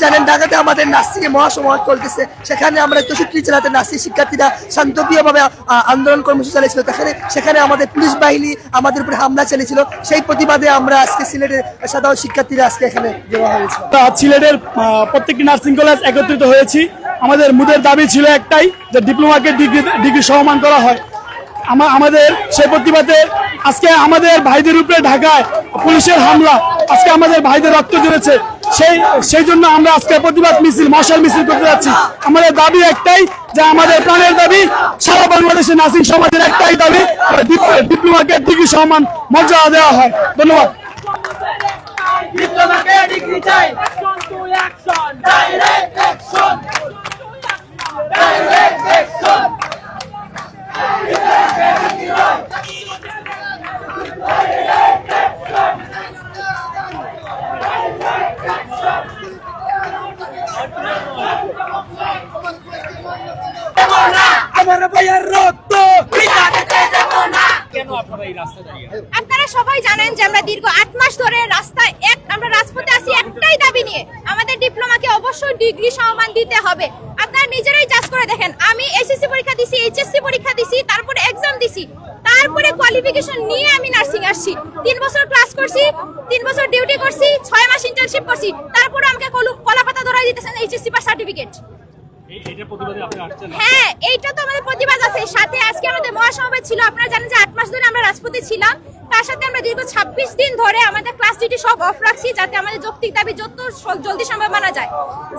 জানেন, ঢাকাতে আমাদের এ মহাসমাজ চলতেছে। সেখানে আমরা চৌষট্টি জেলাতে নার্সিং শিক্ষার্থীরা শান্তপ্রিয়ভাবে আন্দোলন কর্মসূচি চালিয়েছিল। সেখানে সেখানে আমাদের পুলিশ বাহিনী আমাদের উপরে হামলা চালিয়েছিল। সেই প্রতিবাদে আমরা আজকে সিলেটের সাধারণ শিক্ষার্থীরা আজকে এখানে জমা হয়েছে। সিলেটের প্রত্যেকটি নার্সিং কলেজ একত্রিত হয়েছি। আমাদের মুদের দাবি ছিল একটাই, যে ডিপ্লোমাকে ডিগ্রি ডিগ্রি সমান করা হয়। আমা- আমাদের সেই প্রতিবাদে আজকে আমাদের ভাইদের উপরে ঢাকায় পুলিশের হামলা। আজকে আমাদের ভাইদের রক্ত জড়েছে সেই সেই জন্য আমরা আজকে প্রতিবাদ মিছিল, মশাল মিছিল করতে যাচ্ছি। আমাদের দাবি একটাই যে আমাদের প্রাণের দাবি সারা বাংলাদেশের নার্সিং সমাজের একটাই দাবি ডিপ- ডিপ্লোমাকে ডিগ্রি সম্মান মর্যাদা দেওয়া হয়। ধন্যবাদ। আমার ভাইয়ের রক্ত। আপনারা সবাই জানেন যে আমরা দীর্ঘ আট মাস ধরে রাস্তায় এক আমরা রাজপথে আছি একটাই দাবি নিয়ে। আমাদের ডিপ্লোমাকে অবশ্যই ডিগ্রি সম্মান দিতে হবে। আপনারা নিজেরাই করে দেখেন আমি এসএসসি পরীক্ষা দিছি এইচএসসি পরীক্ষা দিছি তারপরে এক্সাম দিছি। তারপরে কোয়ালিফিকেশন নিয়ে আমি নার্সিং আসছি। তিন বছর ক্লাস করছি তিন বছর ডিউটি করছি ছয় মাস ইন্টার্নশিপ করছি। তারপরে আমাকে কলু কলা পাতা ধরাই দিতেছেন এইচএসসি পাস সার্টিফিকেট হ্যাঁ এইটা তো আমাদের প্রতিবাদ আছে। সাথে আজকে আমাদের মহাসমাবেশ ছিল। আপনারা জানেন যে আট মাস ধরে আমরা রাজপথে ছিলাম। তার সাথে আমরা দীর্ঘ ছাব্বিশ দিন ধরে আমাদের ক্লাস ডিউটি সব অফ রাখছি যাতে আমাদের যৌক্তিক দাবি যত জলদি সম্ভব মানা যায়।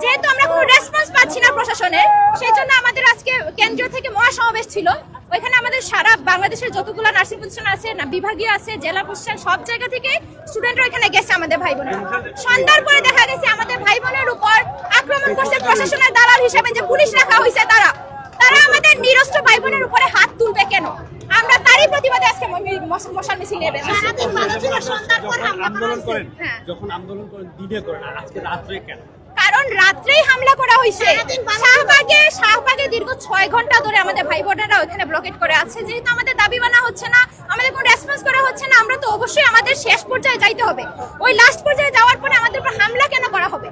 যেহেতু আমরা কোনো রেসপন্স পাচ্ছি না প্রশাসনের সেই জন্য আমাদের আজকে কেন্দ্রীয় থেকে মহাসমাবেশ ছিল। ওইখানে আমাদের সারা বাংলাদেশের যতগুলো নার্সিং প্রতিষ্ঠান আছে, না, বিভাগীয় আছে, জেলা প্রতিষ্ঠান সব জায়গা থেকে স্টুডেন্টরা এখানে গেছে আমাদের ভাই বোনেরা সন্ধ্যার পরে দেখা গেছে আমাদের ভাই বোনের উপর আক্রমণ করছে প্রশাসনের দালাল হিসেবে যে পুলিশ রাখা হয়েছে তারা আমাদের নিরস্ত্র ভাই বোনের উপরে হাত তুলবে কেন আমরা তারই প্রতিবাদে আজকে ম- ম- মশাল মিছিল নেবে সারাদিন ভালো ছিল সন্ধ্যার পর হামলা আন্দোলন করেন হ্যাঁ। যখন আন্দোলন করেন দিনে করেন আর আজকে রাত্রে কেন? কারণ রাত্রেই হামলা করা হয়েছে। শাহবাগে শাহবাগে দীর্ঘ ছয় ঘণ্টা ধরে আমাদের ভাই বোনেরা ওখানে ব্লকেট করে আছে। যেহেতু আমাদের দাবি মানা হচ্ছে না আমাদের কোনো রেসপন্স করা হচ্ছে না আমরা তো অবশ্যই আমাদের শেষ পর্যায়ে যাইতে হবে। ওই লাস্ট পর্যায়ে যাওয়ার পরে আমাদের উপর হামলা কেন করা হবে?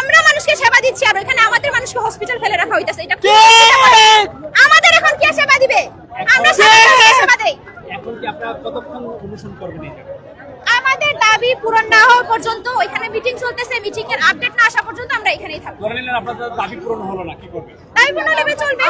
আমরা মানুষকে সেবা দিচ্ছি আর ওখানে আমাদের মানুষকে হসপিটাল ফেলে রাখা হইতাছে। এটা কোন আমাদের এখন কে সেবা দিবে আমরা সাধারণ সেবা দেই এখন কি আপনারা কতক্ষণ অনুসরণ করবেন এই আমাদের দাবি পূরণ না হওয়া পর্যন্ত ওইখানে মিটিং চলতেছে মিটিং এর আপডেট না আসা পর্যন্ত আমরা এখানেই থাকব। ধরে নিলেন আপনাদের দাবি পূরণ হলো না কি করবেন? দাবি পূরণ হলে চলবে।